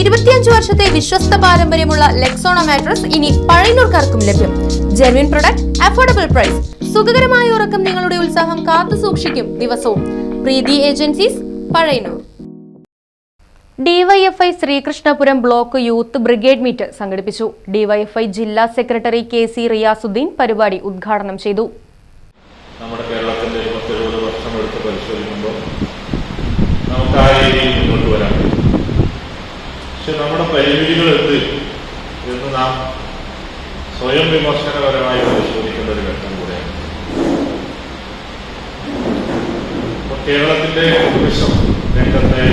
ഇരുപത്തിയഞ്ച് വർഷത്തെ വിശ്വസ്ത പാരമ്പര്യമുള്ള ലെക്സോണ മാട്രസ് ഇനി പഴയനൂർക്കാർക്കും ലഭ്യം. ജെർവിൻ പ്രൊഡക്റ്റ് അഫോർഡബിൾ പ്രൈസ് സുഖകരമായ ഉറക്കം നിങ്ങളുടെ ഉത്സാഹം കാത്തു സൂക്ഷിക്കും ദിവസവും. Preethi agencies Pazhayannur DYFI Sreekrishnapuram block youth brigade meet സംഘടിപ്പിച്ചു. ഡിവൈഎഫ്ഐ ജില്ലാ സെക്രട്ടറി കെ സി റിയാസുദ്ദീൻ പരിപാടി ഉദ്ഘാടനം ചെയ്തു. നമ്മുടെ കേരളത്തിന്റെ വർഷം എടുത്ത് പരിശോധിക്കുമ്പോൾ നമ്മുടെ എന്ന് നാം സ്വയം വിമർശനപരമായി പരിശോധിക്കേണ്ട ഒരു ഘട്ടം കൂടെയാണ്. അപ്പോൾ കേരളത്തിന്റെ ടൂറിസം രംഗത്തെ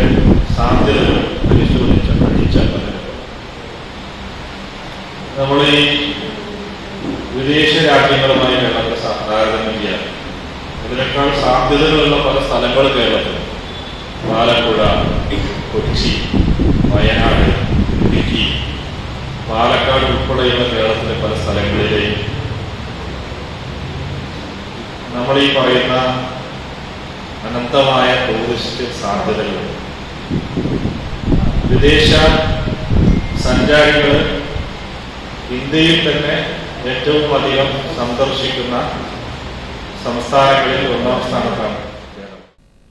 സാധ്യതകൾ പരിശോധിച്ച പഠിച്ചാൽ നമ്മൾ ഈ വിദേശ രാജ്യങ്ങളുമായി കേരളത്തെ താരതമ്യ ഇതിനേക്കാൾ സാധ്യതകളുള്ള പല സ്ഥലങ്ങൾ കേരളത്തിൽ ആലപ്പുഴ കൊച്ചി പാലക്കാട് കേരളത്തിലെ പല സ്ഥലങ്ങളിലെയും നമ്മൾ ഈ പറയുന്ന അനന്തമായ ടൂറിസ്റ്റ് സാധ്യതകൾ. വിദേശ സഞ്ചാരികൾ ഇന്ത്യയിൽ തന്നെ ഏറ്റവും അധികം സന്ദർശിക്കുന്ന സംസ്ഥാനങ്ങളിൽ ഒന്നാം സ്ഥാനത്താണ്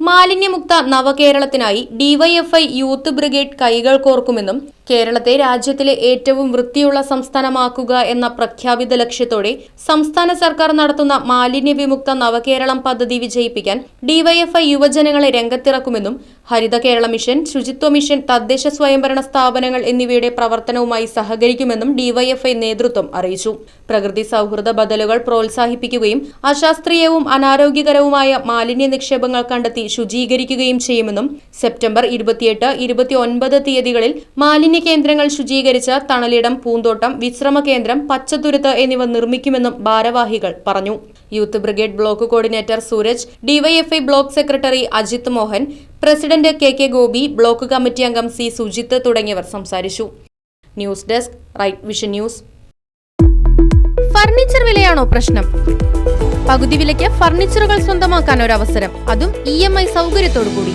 മാലിന്യമുക്ത നവകേരളത്തിനായി ഡിവൈഎഫ്ഐ യൂത്ത് ബ്രിഗേഡ് കൈകൾ കോർക്കുമെന്നും കേരളത്തെ രാജ്യത്തിലെ ഏറ്റവും വൃത്തിയുള്ള സംസ്ഥാനമാക്കുക എന്ന പ്രഖ്യാപിത ലക്ഷ്യത്തോടെ സംസ്ഥാന സർക്കാർ നടത്തുന്ന മാലിന്യ വിമുക്ത നവകേരളം പദ്ധതി വിജയിപ്പിക്കാൻ ഡിവൈഎഫ്ഐ യുവജനങ്ങളെ രംഗത്തിറക്കുമെന്നും ഹരിത കേരള മിഷൻ ശുചിത്വ മിഷൻ തദ്ദേശ സ്വയംഭരണ സ്ഥാപനങ്ങൾ എന്നിവയുടെ പ്രവർത്തനവുമായി സഹകരിക്കുമെന്നും ഡിവൈഎഫ്ഐ നേതൃത്വം അറിയിച്ചു. പ്രകൃതി സൗഹൃദ ബദലുകൾ പ്രോത്സാഹിപ്പിക്കുകയും അശാസ്ത്രീയവും അനാരോഗ്യകരവുമായ മാലിന്യ നിക്ഷേപങ്ങൾ കണ്ടെത്തി ശുചീകരിക്കുകയും ചെയ്യുമെന്നും സെപ്റ്റംബർ ഇരുപത്തിയെട്ട് ഇരുപത്തിയൊൻപത് തീയതികളിൽ മാലിന്യ കേന്ദ്രങ്ങൾ ശുചീകരിച്ച് തണലിടം പൂന്തോട്ടം വിശ്രമ കേന്ദ്രം പച്ചതുരുത്ത് എന്നിവ നിർമ്മിക്കുമെന്നും ഭാരവാഹികൾ പറഞ്ഞു. Youth brigade block coordinator Sooraj DYFI block secretary Ajith Mohan president K K Gopi block committee അംഗം സി സുജിത്ത് തുടങ്ങിയവർ സംസാരിച്ചു. News desk right vision news. Furniture വിലയാണോ പ്രശ്നം? പകുതി വിലയ്ക്ക് ഫർണിച്ചറുകൾ സ്വന്തമാക്കാൻ ഒരു അവസരം അതും ഇ എം ഐ സൗകര്യത്തോടു കൂടി